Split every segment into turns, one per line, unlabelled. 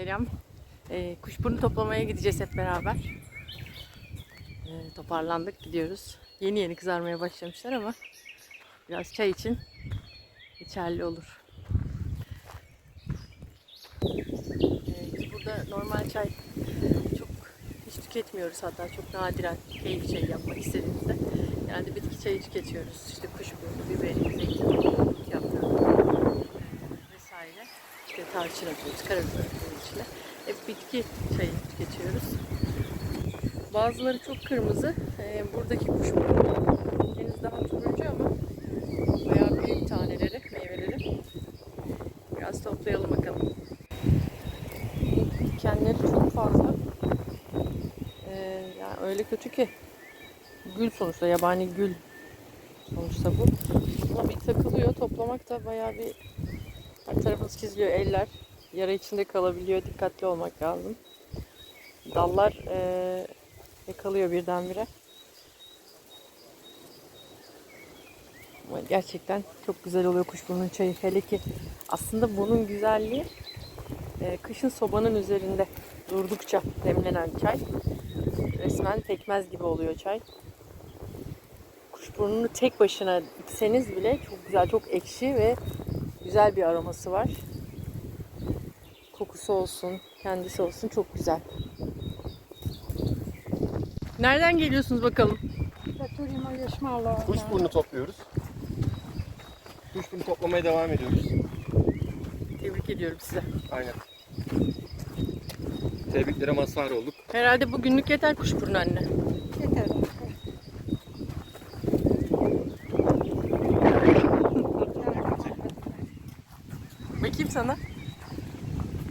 Selam. Ee, kuşburnu toplamaya gideceğiz hep beraber. Ee, toparlandık gidiyoruz. Yeni yeni kızarmaya başlamışlar ama biraz çay için geçerli olur. Ee, burada normal çay çok hiç tüketmiyoruz hatta çok nadiren keyif çayı yapmak istediğimizde. Yani bitki çayı tüketiyoruz. İşte kuşburnu, biberi, zeytin, yaprağı vesaire. İşte tarçın atıyoruz, karabiber içine. Hep bitki çayı tüketiyoruz. Bazıları çok kırmızı. Ee, buradaki kuşburnu henüz daha turuncu ama bayağı büyük taneleri, meyveleri. Biraz toplayalım bakalım. Dikenleri çok fazla. Ee, yani öyle kötü ki gül sonuçta yabani gül sonuçta bu. Ama bir takılıyor. Toplamak da bayağı bir her tarafınız çiziliyor. Eller yara içinde kalabiliyor. Dikkatli olmak lazım. Dallar eee yakalıyor birdenbire. Ama gerçekten çok güzel oluyor kuşburnunun çayı. Hele ki aslında bunun güzelliği eee, kışın sobanın üzerinde durdukça demlenen çay. Resmen pekmez gibi oluyor çay. Kuşburnunu tek başına içseniz bile çok güzel, çok ekşi ve güzel bir aroması var. Kokusu olsun, kendisi olsun çok güzel. Nereden geliyorsunuz bakalım?
Turima Yaşmalı.
Kuşburnu topluyoruz. Kuşburnu toplamaya devam ediyoruz.
Tebrik ediyorum size.
Aynen. Tebriklere mazhar olduk.
Herhalde bugünlük yeter kuşburnu anne. Bakayım sana.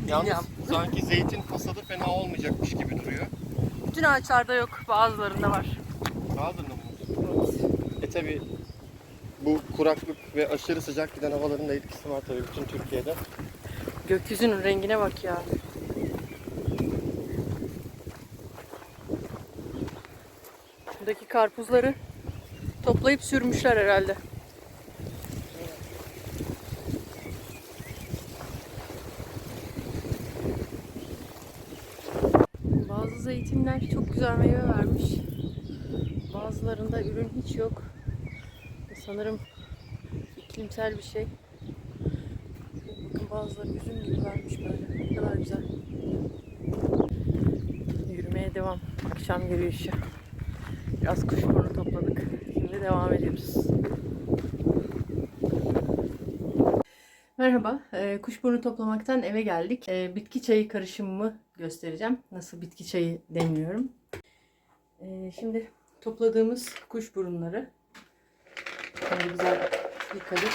Yalnız
Bilmiyorum.
sanki zeytin hasadı fena olmayacakmış gibi duruyor.
Bütün ağaçlarda yok, bazılarında var.
Bazılarında mı? E tabi bu kuraklık ve aşırı sıcak giden havaların da etkisi var tabii bütün Türkiye'de.
Gökyüzünün rengine bak ya. Buradaki karpuzları toplayıp sürmüşler herhalde. Bazı zeytinler çok güzel meyve vermiş. Bazılarında ürün hiç yok. Sanırım iklimsel bir şey. Bakın bazıları üzüm gibi vermiş böyle. Ne kadar güzel. Yürümeye devam. Akşam yürüyüşü. Biraz kuşburnu topladık. Şimdi devam ediyoruz. Merhaba. e, Kuşburnu toplamaktan eve geldik. E, Bitki çayı karışımımı göstereceğim. Nasıl bitki çayı demliyorum. E, Şimdi topladığımız kuşburunları şöyle güzel yıkadık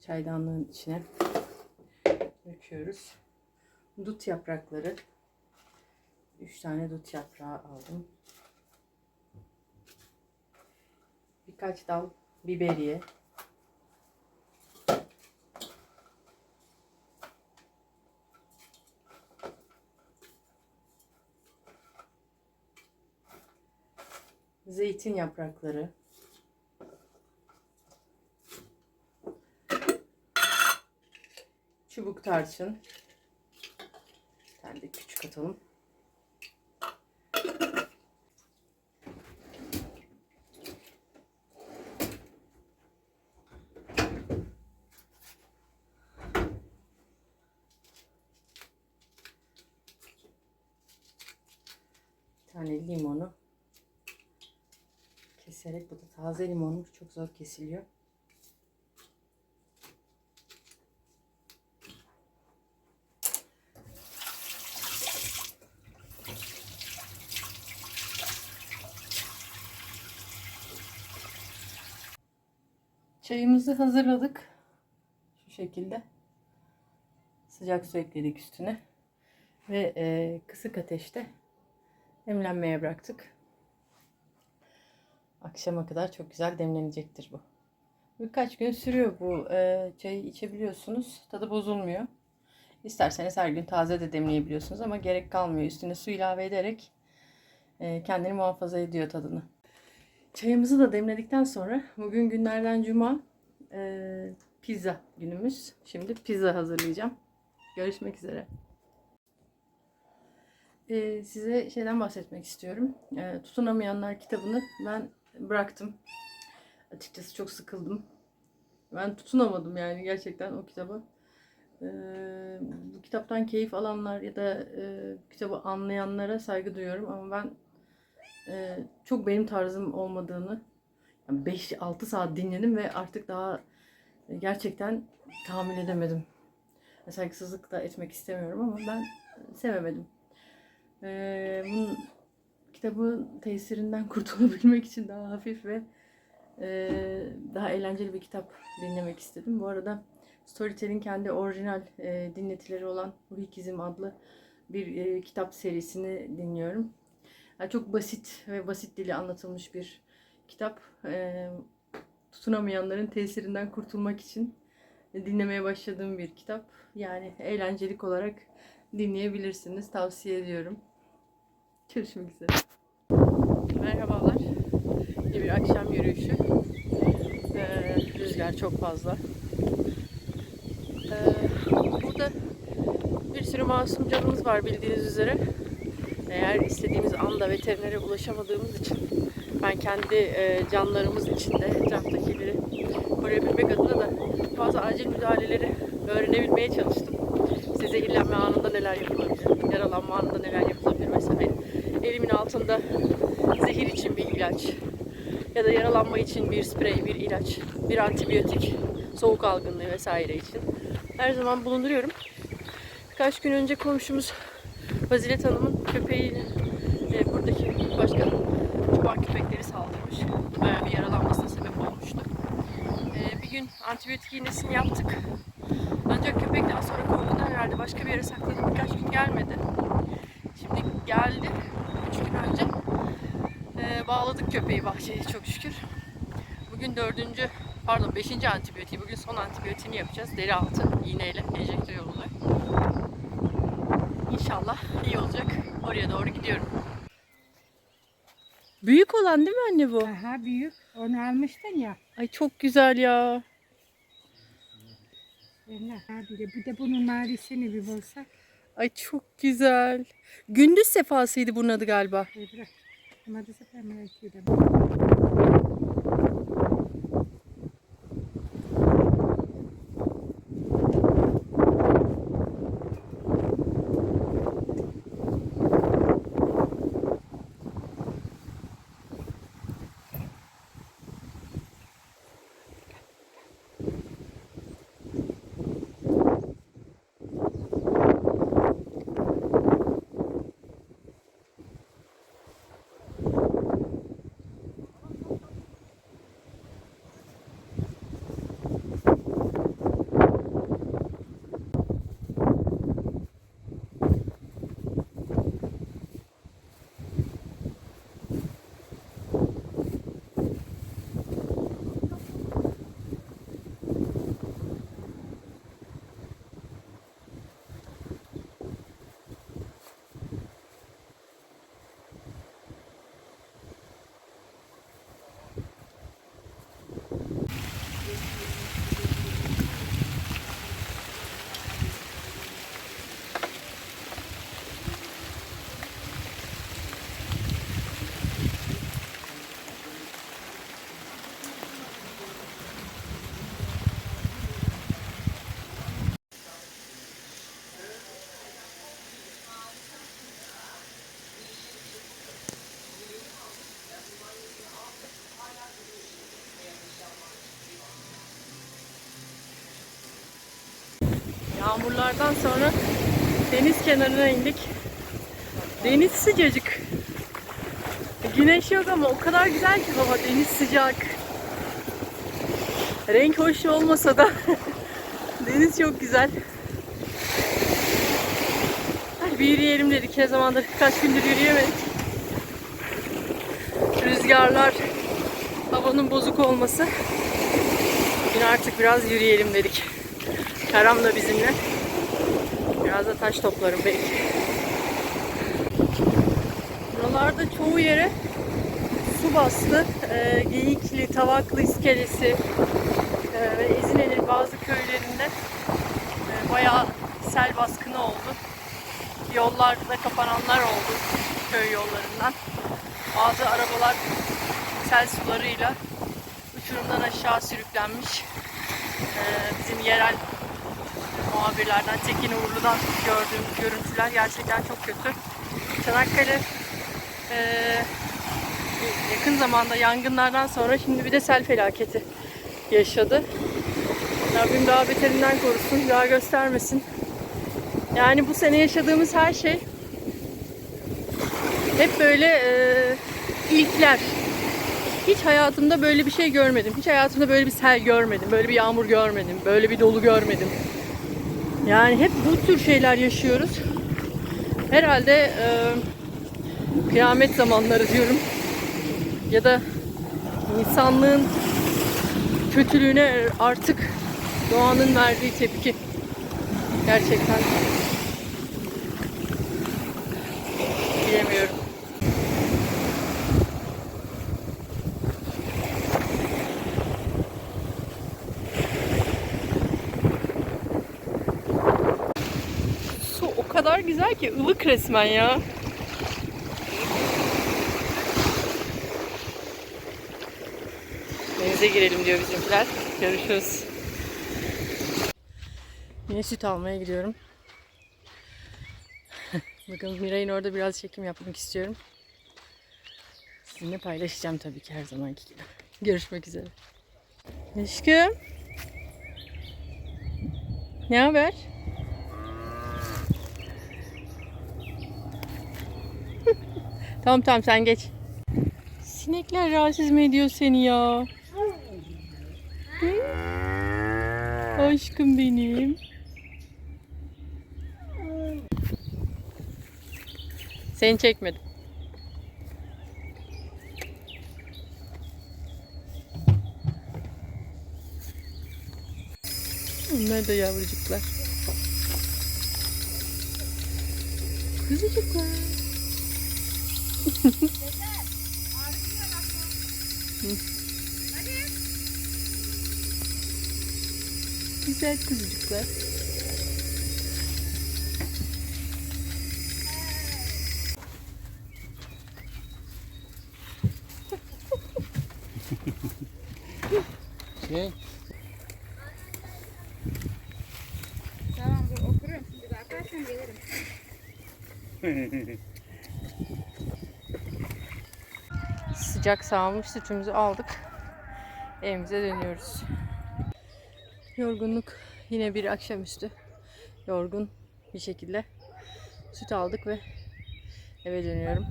çaydanlığın içine döküyoruz. Dut yaprakları. 3 tane dut yaprağı aldım. Birkaç dal biberiye. Zeytin yaprakları. çubuk tarçın. Bir tane de küçük atalım. Bir tane limonu keserek bu da taze limonmuş çok zor kesiliyor. Çayımızı hazırladık. Şu şekilde. Sıcak su ekledik üstüne. Ve e, kısık ateşte demlenmeye bıraktık. Akşama kadar çok güzel demlenecektir bu. Birkaç gün sürüyor bu e, çayı içebiliyorsunuz. Tadı bozulmuyor. İsterseniz her gün taze de demleyebiliyorsunuz ama gerek kalmıyor. Üstüne su ilave ederek e, kendini muhafaza ediyor tadını. Çayımızı da demledikten sonra bugün günlerden cuma e, pizza günümüz. Şimdi pizza hazırlayacağım. Görüşmek üzere. Ee, size şeyden bahsetmek istiyorum. Ee, Tutunamayanlar kitabını ben bıraktım. Açıkçası çok sıkıldım. Ben tutunamadım yani gerçekten o kitabı. Ee, bu kitaptan keyif alanlar ya da e, kitabı anlayanlara saygı duyuyorum ama ben e, çok benim tarzım olmadığını yani 5-6 saat dinledim ve artık daha e, gerçekten tahammül edemedim. Saygısızlık da etmek istemiyorum ama ben sevemedim. Ee, bunun kitabın tesirinden kurtulabilmek için daha hafif ve e, daha eğlenceli bir kitap dinlemek istedim. Bu arada Storytel'in kendi orijinal e, dinletileri olan Ruh İkizim adlı bir e, kitap serisini dinliyorum. Yani çok basit ve basit dili anlatılmış bir kitap. E, tutunamayanların tesirinden kurtulmak için dinlemeye başladığım bir kitap. Yani eğlencelik olarak dinleyebilirsiniz. Tavsiye ediyorum. Görüşmek üzere. Merhabalar. Bir akşam yürüyüşü. Ee, rüzgar çok fazla. Ee, burada bir sürü masum canımız var bildiğiniz üzere. Eğer istediğimiz anda veterinere ulaşamadığımız için ben kendi e, canlarımız için de etraftakileri koruyabilmek adına da bazı acil müdahaleleri öğrenebilmeye çalıştım. İşte zehirlenme anında neler yapılabilir, yaralanma anında neler yapılabilir vesaire. Elimin altında zehir için bir ilaç ya da yaralanma için bir sprey, bir ilaç, bir antibiyotik, soğuk algınlığı vesaire için her zaman bulunduruyorum. Birkaç gün önce komşumuz Fazilet Hanım'ın köpeği e, buradaki başka çoban köpekleri saldırmış. Bayağı bir yaralanmasına sebep olmuştu. E, bir gün antibiyotik iğnesini yaptık. Ancak köpek daha sonra korkudan herhalde başka bir yere sakladı. Birkaç gün gelmedi. Şimdi geldi. Üç gün önce. E, bağladık köpeği bahçeye çok şükür. Bugün dördüncü, pardon beşinci antibiyotiği. Bugün son antibiyotiğini yapacağız. Deri altı iğneyle, enjektör yoluyla. İnşallah iyi olacak. Oraya doğru gidiyorum. Büyük olan değil mi anne bu?
Aha büyük. Onu almıştın ya.
Ay çok güzel ya.
Bir de, bir de bunun mavisini bir bulsak.
Ay çok güzel. Gündüz sefasıydı bunun adı galiba.
E, bırak. Ama da sefer merak ediyorum.
Yağmurlardan sonra deniz kenarına indik. Deniz sıcacık. Güneş yok ama o kadar güzel ki hava deniz sıcak. Renk hoş olmasa da deniz çok güzel. Bir yürüyelim dedik. Ne zamandır kaç gündür yürüyemedik. Rüzgarlar, havanın bozuk olması. Bugün artık biraz yürüyelim dedik. Karam da bizimle. Biraz da taş toplarım belki. Buralarda çoğu yere su bastı. Ee, Geyikli, Tavaklı iskelesi e, ve Ezine'nin bazı köylerinde e, bayağı sel baskını oldu. Yollarda kapananlar oldu köy yollarından. Bazı arabalar sel sularıyla uçurumdan aşağı sürüklenmiş. Ee, bizim yerel muhabirlerden Tekin Uğurlu'dan gördüğüm görüntüler gerçekten çok kötü. Çanakkale eee, yakın zamanda yangınlardan sonra şimdi bir de sel felaketi yaşadı. Rabbim daha beterinden korusun, daha göstermesin. Yani bu sene yaşadığımız her şey hep böyle eee, ilkler. Hiç hayatımda böyle bir şey görmedim. Hiç hayatımda böyle bir sel görmedim. Böyle bir yağmur görmedim. Böyle bir dolu görmedim. Yani hep bu tür şeyler yaşıyoruz. Herhalde eee, kıyamet zamanları diyorum. Ya da insanlığın kötülüğüne artık doğanın verdiği tepki. Gerçekten bilemiyorum. Su o kadar güzel ki ılık resmen ya. Denize girelim diyor bizimkiler. Görüşürüz. Yine süt almaya gidiyorum. Bakın Miray'ın orada biraz çekim yapmak istiyorum. Sizinle paylaşacağım tabii ki her zamanki gibi. Görüşmek üzere. Aşkım. Ne haber? Tamam tamam sen geç. Sinekler rahatsız mı ediyor seni ya? Hı? Aşkım benim. Seni çekmedim. Onlar da yavrucuklar. Kuzucuklar. Güzel kuzucuklar.
Şey,
Tamam dur oturuyorum şimdi bakarsan gelirim.
Sıcak sağmış sütümüzü aldık. Evimize dönüyoruz. Yorgunluk yine bir akşamüstü. Yorgun bir şekilde süt aldık ve eve dönüyorum.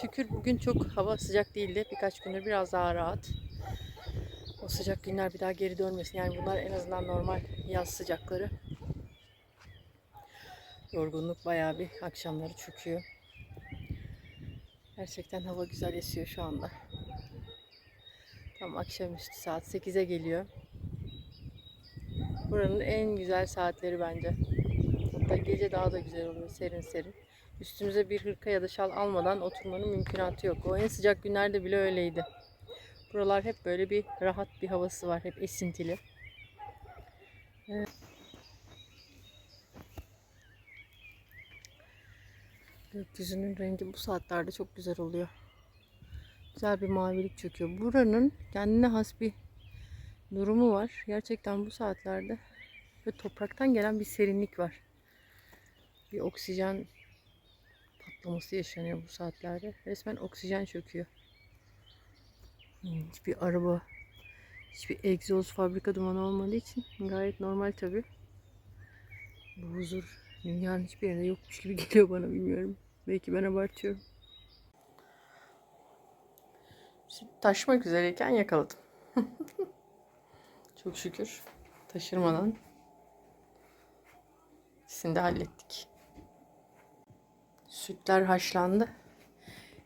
Şükür bugün çok hava sıcak değildi. Birkaç gündür biraz daha rahat. O sıcak günler bir daha geri dönmesin. Yani bunlar en azından normal yaz sıcakları. Yorgunluk bayağı bir akşamları çöküyor. Gerçekten hava güzel esiyor şu anda. Tam akşamüstü saat 8'e geliyor. Buranın en güzel saatleri bence. Hatta gece daha da güzel oluyor serin serin. Üstümüze bir hırka ya da şal almadan oturmanın mümkünatı yok. O en sıcak günlerde bile öyleydi. Buralar hep böyle bir rahat bir havası var. Hep esintili. Gökyüzünün rengi bu saatlerde çok güzel oluyor. Güzel bir mavilik çöküyor. Buranın kendine has bir durumu var. Gerçekten bu saatlerde ve topraktan gelen bir serinlik var. Bir oksijen patlaması yaşanıyor bu saatlerde. Resmen oksijen çöküyor. Hiçbir araba, hiçbir egzoz fabrika dumanı olmadığı için gayet normal tabi. Bu huzur dünyanın hiçbir yerinde yokmuş gibi geliyor bana bilmiyorum. Belki ben abartıyorum. Şimdi taşmak üzereyken yakaladım. Çok şükür taşırmadan ikisini de hallettik. Sütler haşlandı.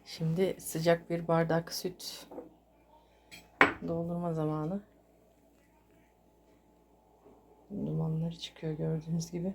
Şimdi sıcak bir bardak süt doldurma zamanı. Dumanları çıkıyor gördüğünüz gibi.